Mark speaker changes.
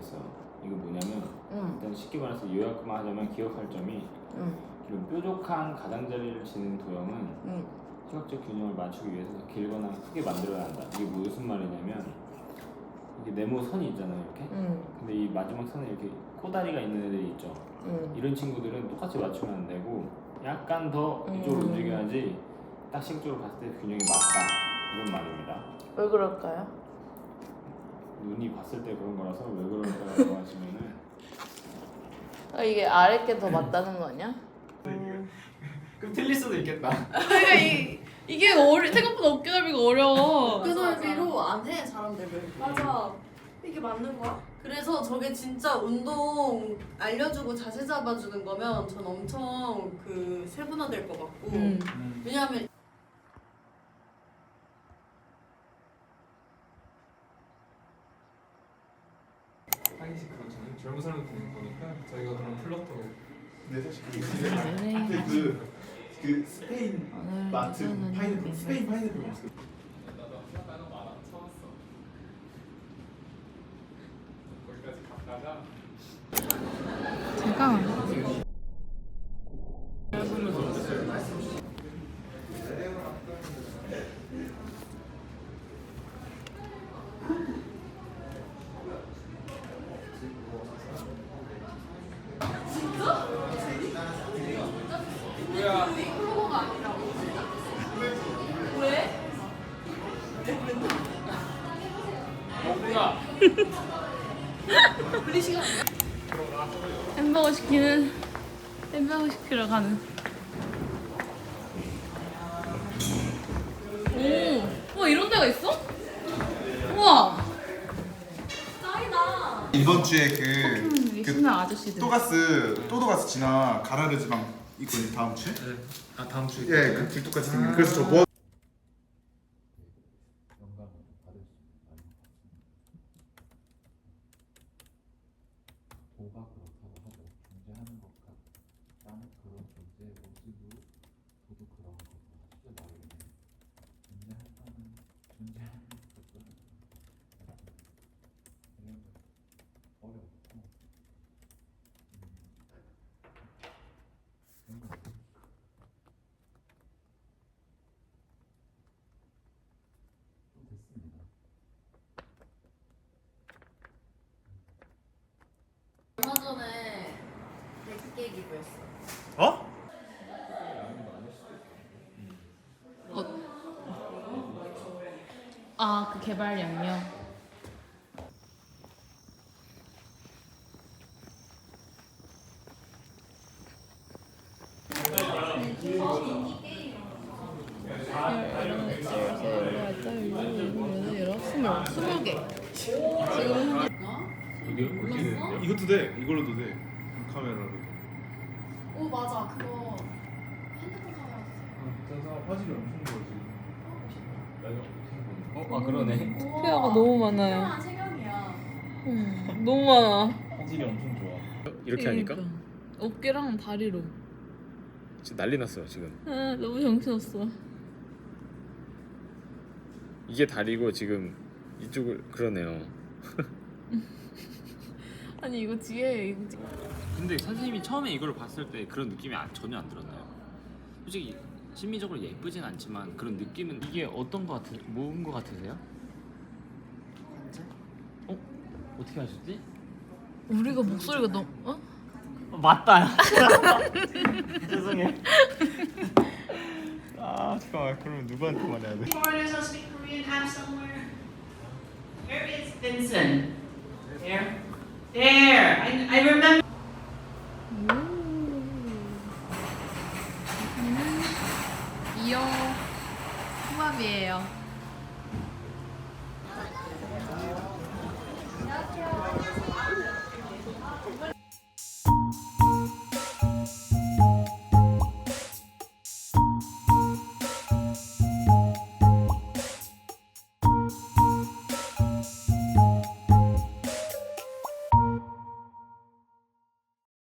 Speaker 1: 있어요. 이거 뭐냐면
Speaker 2: 응,
Speaker 1: 일단 쉽게 말해서 요약만 하자면 기억할 점이
Speaker 2: 응,
Speaker 1: 이런 뾰족한 가장자리를 지닌 도형은
Speaker 2: 응.
Speaker 1: 시각적 균형을 맞추기 위해서 길거나 크게 만들어야 한다. 이게 무슨 말이냐면 이게 네모 선이 있잖아요, 이렇게.
Speaker 2: 응,
Speaker 1: 근데 이 마지막 선에 이렇게 코다리가 있는 애들이 있죠.
Speaker 2: 응.
Speaker 1: 이런 친구들은 똑같이 맞추면 안 되고 약간 더 이쪽으로
Speaker 2: 음.
Speaker 1: 움직여야지 딱 시각적으로 봤을 때 균형이 맞다 이런 말입니다.
Speaker 2: 왜 그럴까요?
Speaker 1: 눈이 봤을 때 그런 거라서 왜 그럴까라고 하시면은
Speaker 2: 아, 이게 아래 게 더 맞다는 거 아니야?
Speaker 1: 그럼 틀릴 수도 있겠다.
Speaker 3: 그러니까 이, 이게 어려 생각보다 어깨 넓이가 어려워.
Speaker 4: 어깨 넓이로 안 해 사람들을.
Speaker 3: 맞아. 이게 맞는 거야?
Speaker 4: 그래서 저게 진짜 운동 알려주고 자세 잡아주는 거면 전 엄청 그 세분화될 것 같고.
Speaker 2: 응.
Speaker 4: 왜냐하면
Speaker 5: 하기식 그렇잖아요. 젊은 사람들 보는 거니까 저희가 그런 플러터로
Speaker 6: 근데 사실 그 근데 그, 그 스페인 마트 파인애플 스페인 파인애플
Speaker 5: 거기까지 갔다가
Speaker 3: 제가 햄버거 시키는 햄버거 시키러 가는. 오, 와 이런 데가 있어? 우와.
Speaker 6: 이번 주에 그,
Speaker 3: 음,
Speaker 6: 그
Speaker 3: 신나 아저씨들.
Speaker 6: 또가스 또도가스 지나 가라르 지방 있거든요 다음 주에?
Speaker 5: 아 다음 주에.
Speaker 6: 예그 불뚝같이 생긴 그래서 저 뭐,
Speaker 7: 도가 그렇다고 하고 존재하는 것 같다는 그런 존재의 모습으로 도도 그런 거고 실제 나에게는 존재한다는 존재하는 것도 이런 어렵고 음, 그런 거 같아요. 좀 됐습니다.
Speaker 4: 얼마 전에 깨기 구했어.
Speaker 6: 어?
Speaker 3: 아, 그 개발 양념. 스물 개.
Speaker 5: 이것도 돼. 이걸로도 돼. 카메라로.
Speaker 4: 오 맞아 그거 핸드폰 카메라
Speaker 5: 전사 화질이 엄청 좋아 지금.
Speaker 1: 어, 아 그러네.
Speaker 3: 피아가 너무 많아요.
Speaker 4: 하나 세 명이야.
Speaker 3: 음, 너무 많아.
Speaker 5: 화질이 엄청 좋아.
Speaker 1: 이렇게 하니까
Speaker 3: 그러니까. 어깨랑 다리로.
Speaker 1: 지금 난리 났어요 지금.
Speaker 3: 아, 너무 정신없어.
Speaker 1: 이게 다리고 지금 이쪽을 그러네요.
Speaker 3: 아니 이거 뒤에 이거
Speaker 1: 근데 선생님이 처음에 이걸 봤을 때 그런 느낌이 안- 전혀 안 들었나요? 솔직히 심미적으로 예쁘진 않지만 그런 느낌은 이게 어떤 거 같으 뭔 거 같으세요? 어? 어떻게 하셨지?
Speaker 3: 우리가 목소리가 너무 어?
Speaker 1: 어, 맞다. 죄송해요. 아 잠깐만 그러면 누구한테 말해야 돼?
Speaker 8: Foreigners who speak Korean have somewhere. Where is Vincent? There. There. I, I remember.
Speaker 3: 이어 후밥이에요.